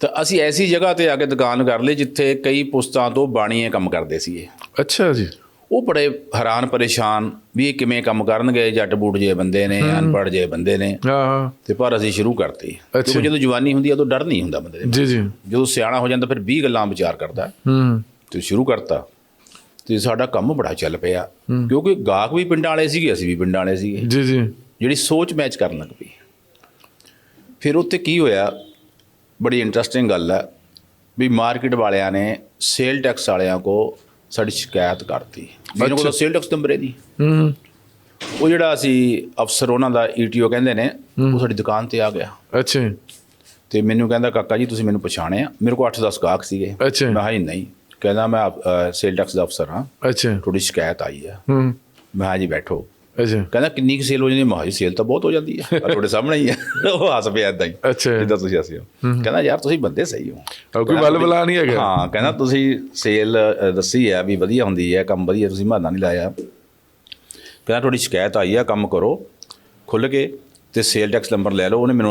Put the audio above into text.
ਤਾਂ ਅਸੀਂ ਐਸੀ ਜਗ੍ਹਾ ਤੇ ਆ ਕੇ ਦੁਕਾਨ ਕਰ ਲਈ ਜਿੱਥੇ ਕਈ ਪੁਸਤਾਂ ਤੋਂ ਬਾਣੀਏ ਕੰਮ ਕਰਦੇ ਸੀਗੇ। ਅੱਛਾ ਜੀ। ਉਹ ਬੜੇ ਹੈਰਾਨ ਪਰੇਸ਼ਾਨ ਵੀ ਇਹ ਕਿਵੇਂ ਕੰਮ ਕਰਨਗੇ ਜੱਟ ਬੂਟ ਜੇ ਬੰਦੇ ਨੇ ਅਨਪੜ੍ਹ ਜੇ ਬੰਦੇ ਨੇ। ਹਾਂ ਤੇ ਪਰ ਅਸੀਂ ਸ਼ੁਰੂ ਕਰਤੀ। ਕਿਉਂਕਿ ਜਦੋਂ ਜਵਾਨੀ ਹੁੰਦੀ ਆ ਉਦੋਂ ਡਰ ਨਹੀਂ ਹੁੰਦਾ ਬੰਦੇ ਦੇ ਜੀ ਜੀ। ਜਦੋਂ ਸਿਆਣਾ ਹੋ ਜਾਂਦਾ ਫਿਰ 20 ਗੱਲਾਂ ਵਿਚਾਰ ਕਰਦਾ। ਹੂੰ। ਤੇ ਸ਼ੁਰੂ ਕਰਤਾ। ਤੇ ਸਾਡਾ ਕੰਮ ਬੜਾ ਚੱਲ ਪਿਆ। ਕਿਉਂਕਿ ਗਾਹਕ ਵੀ ਪਿੰਡਾਂ ਵਾਲੇ ਸੀਗੇ ਅਸੀਂ ਵੀ ਪਿੰਡਾਂ ਵਾਲੇ ਸੀਗੇ। ਜੀ ਜੀ। ਜਿਹੜੀ ਸੋਚ ਮੈਚ ਕਰਨ ਲੱਗ ਪਈ। ਫਿਰ ਉੱਥੇ ਕੀ ਹੋਇਆ? ਬੜੀ ਇੰਟਰਸਟਿੰਗ ਗੱਲ ਹੈ ਵੀ ਮਾਰਕੀਟ ਵਾਲਿਆਂ ਨੇ ਸੇਲ ਟੈਕਸ ਵਾਲਿਆਂ ਕੋ ਸਾਡੀ ਸ਼ਿਕਾਇਤ ਕਰਤੀ। ਮੇਰੇ ਕੋਲ ਸੇਲ ਟੈਕਸ ਨੰਬਰ ਹੈ ਨਹੀਂ ਹੂੰ ਉਹ ਜਿਹੜਾ ਅਸੀਂ ਅਫਸਰ ਉਹਨਾਂ ਦਾ ਈਟੀਓ ਕਹਿੰਦੇ ਨੇ ਉਹ ਸਾਡੀ ਦੁਕਾਨ ਤੇ ਆ ਗਿਆ। ਅੱਛਾ। ਤੇ ਮੈਨੂੰ ਕਹਿੰਦਾ ਕਾਕਾ ਜੀ ਤੁਸੀਂ ਮੈਨੂੰ ਪਛਾਣਿਆ? ਮੇਰੇ ਕੋਲ 8-10 ਗਾਹਕ ਸੀਗੇ। ਅੱਛਾ। ਮੈਂ ਜੀ ਨਹੀਂ। ਕਹਿੰਦਾ ਮੈਂ ਸੇਲ ਟੈਕਸ ਦਾ ਅਫਸਰ ਹਾਂ। ਅੱਛਾ। ਤੁਹਾਡੀ ਸ਼ਿਕਾਇਤ ਆਈ ਹੈ। ਹੂੰ। ਮੈਂ ਕਿਹਾ ਜੀ ਬੈਠੋ। ਅੱਛਾ। ਕਹਿੰਦਾ ਕਿੰਨੀ ਕੁ ਸੇਲ ਹੋ ਜਾਂਦੀ ਹੈ? ਮੈਂ ਕਿਹਾ ਜੀ ਸੇਲ ਤਾਂ ਬਹੁਤ ਹੋ ਜਾਂਦੀ ਹੈ। ਆਹ ਤੁਹਾਡੇ ਸਾਹਮਣੇ ਹੀ ਹੈ ਉਹ ਹੱਸ ਪਿਆ ਏਦਾਂ ਹੀ। ਅੱਛਾ। ਜਿੱਦਾਂ ਤੁਸੀਂ ਹੱਸੇ ਹੋ। ਕਹਿੰਦਾ ਯਾਰ ਤੁਸੀਂ ਬੰਦੇ ਸਹੀ ਹੋ। ਉਹ ਕੋਈ ਵੱਲ ਬਲਾ ਨਹੀਂ ਹੈਗਾ। ਹਾਂ ਕਹਿੰਦਾ ਤੁਸੀਂ ਸੇਲ ਅ, ਦੱਸੀ ਹੈ ਵੀ ਵਧੀਆ ਹੁੰਦੀ ਹੈ ਕੰਮ ਵਧੀਆ ਤੁਸੀਂ ਬਹਾਨਾ ਨਹੀਂ ਲਾਇਆ। ਕਹਿੰਦਾ ਤੁਹਾਡੀ ਸ਼ਿਕਾਇਤ ਆਈ ਹੈ ਕੰਮ ਕਰੋ। ਖੁੱਲ ਕੇ ਤੇ ਸੇਲ ਟੈਕਸ ਨੰਬਰ ਲੈ ਲਓ ਉਹਨੇ ਮੈਨੂੰ